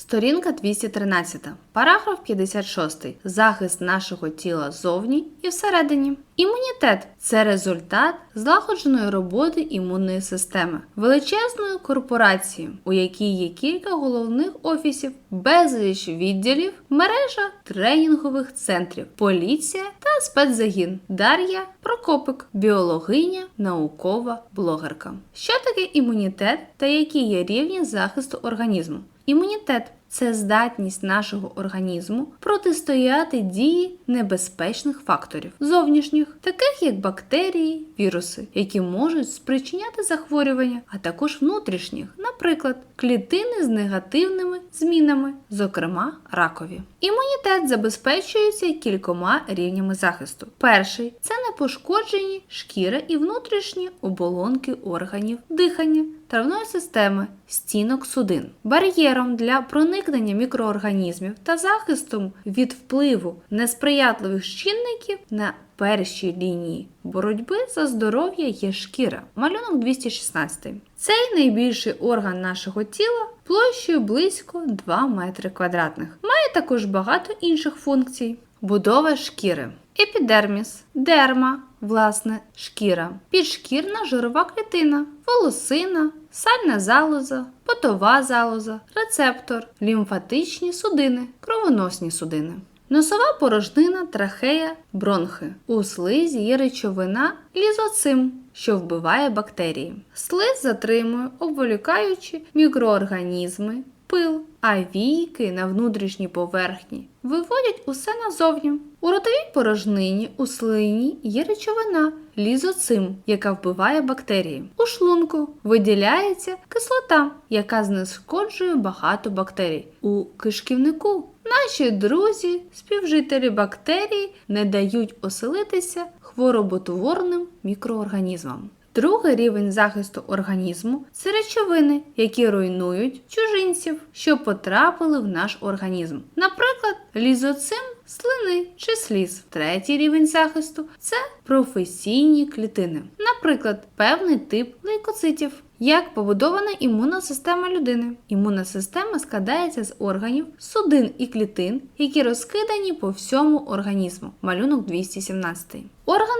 Сторінка 213. Параграф 56. Захист нашого тіла зовні і всередині. Імунітет це результат злагодженої роботи імунної системи, величезної корпорації, у якій є кілька головних офісів, безліч відділів, мережа тренінгових центрів, поліція та спецзагін. Дар'я Прокопик, біологиня, наукова блогерка. Що таке імунітет та які є рівні захисту організму? Імунітет це здатність нашого організму протистояти дії небезпечних факторів зовнішніх, таких як бактерії, віруси, які можуть спричиняти захворювання, а також внутрішніх, наприклад, клітини з негативними змінами, зокрема ракові. Імунітет забезпечується кількома рівнями захисту. Перший це непошкоджені шкіра і внутрішні оболонки органів дихання. Травної системи стінок судин, бар'єром для проникнення мікроорганізмів та захистом від впливу несприятливих чинників на першій лінії боротьби за здоров'я є шкіра. Малюнок 216. Цей найбільший орган нашого тіла площею близько 2 метри квадратних. Має також багато інших функцій. Будова шкіри. Епідерміс, дерма, власне, шкіра, підшкірна жирова клітина, волосина, сальна залоза, потова залоза, рецептор, лімфатичні судини, кровоносні судини. Носова порожнина, трахея, бронхи. У слизі є речовина лізоцим, що вбиває бактерії. Слиз затримує, обволікаючи мікроорганізми, пил, а війки на внутрішній поверхні виводять усе назовні. У ротовій порожнині у слині є речовина лізоцим, яка вбиває бактерії. У шлунку виділяється кислота, яка знешкоджує багато бактерій. У кишківнику наші друзі, співжителі бактерій не дають оселитися хвороботворним мікроорганізмам. Другий рівень захисту організму це речовини, які руйнують чужинців, що потрапили в наш організм. Наприклад, лізоцим слини чи сліз. Третій рівень захисту це професійні клітини, наприклад, певний тип лейкоцитів. Як побудована імунна система людини? Імунна система складається з органів, судин і клітин, які розкидані по всьому організму. Малюнок 217.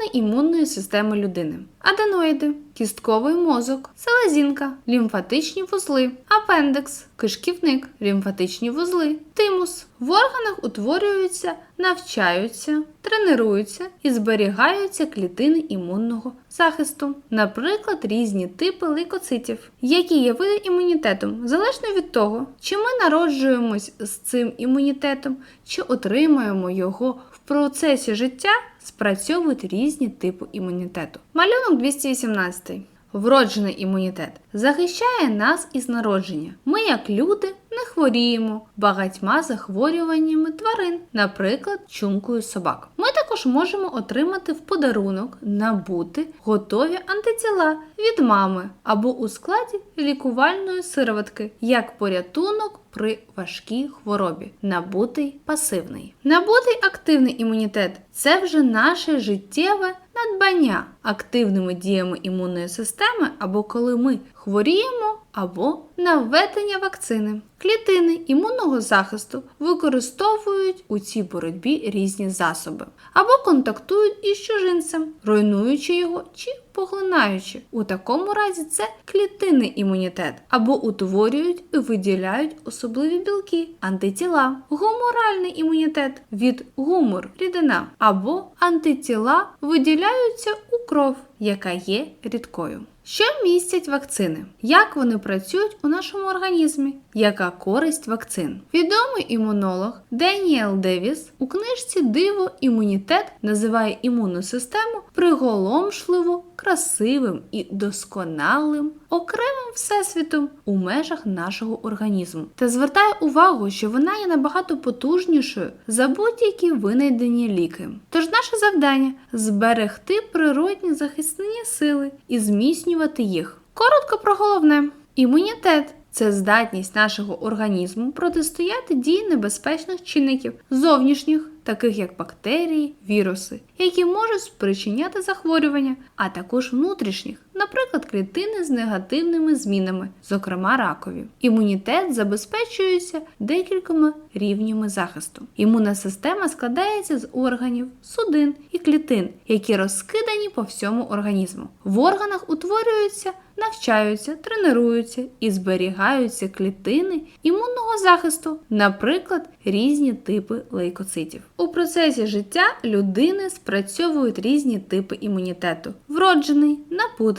Органи імунної системи людини: аденоїди, кістковий мозок, селезінка, лімфатичні вузли, апендекс, кишківник, лімфатичні вузли, тимус. В органах утворюються, навчаються, тренуються і зберігаються клітини імунного захисту, наприклад, різні типи лейкоцитів, які є види імунітетом, залежно від того, чи ми народжуємось з цим імунітетом, чи отримуємо його процесі життя, спрацьовують різні типи імунітету. Малюнок 218. Вроджений імунітет захищає нас із народження. Ми, як люди, не хворіємо багатьма захворюваннями тварин, наприклад, чумкою собак. Ми також можемо отримати в подарунок набути готові антитіла від мами або у складі лікувальної сироватки, як порятунок при важкій хворобі. Набутий пасивний. Набутий активний імунітет це вже наше життєве надбання активними діями імунної системи, або коли ми хворіємо, або на введення вакцини. Клітини імунного захисту використовують у цій боротьбі різні засоби або контактують із чужинцем, руйнуючи його чи поглинаючи. У такому разі це клітинний імунітет, або утворюють і виділяють особливі білки, антитіла, гуморальний імунітет від гумор, рідина, або антитіла виділяються у кров, яка є рідкою. Що містять вакцини? Як вони працюють у нашому організмі? Яка користь вакцин? Відомий імунолог Деніел Девіс у книжці Диво імунітет називає імунну систему приголомшливо красивим і досконалим окремим всесвітом у межах нашого організму та звертає увагу, що вона є набагато потужнішою за будь-які винайдені ліки. Тож наше завдання зберегти природні захисні сили і зміцнювати їх. Коротко про головне: імунітет. Це здатність нашого організму протистояти дії небезпечних чинників зовнішніх таких як бактерії, віруси, які можуть спричиняти захворювання, а також внутрішніх, наприклад, клітини з негативними змінами, зокрема ракові. Імунітет забезпечується декількома рівнями захисту. Імунна система складається з органів, судин і клітин, які розкидані по всьому організму. В органах утворюються навчаються, тренуються і зберігаються клітини імунного захисту, наприклад, різні типи лейкоцитів. У процесі життя людини спрацьовують різні типи імунітету: вроджений,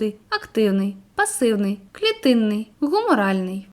напутий, активний, пасивний, клітинний, гуморальний.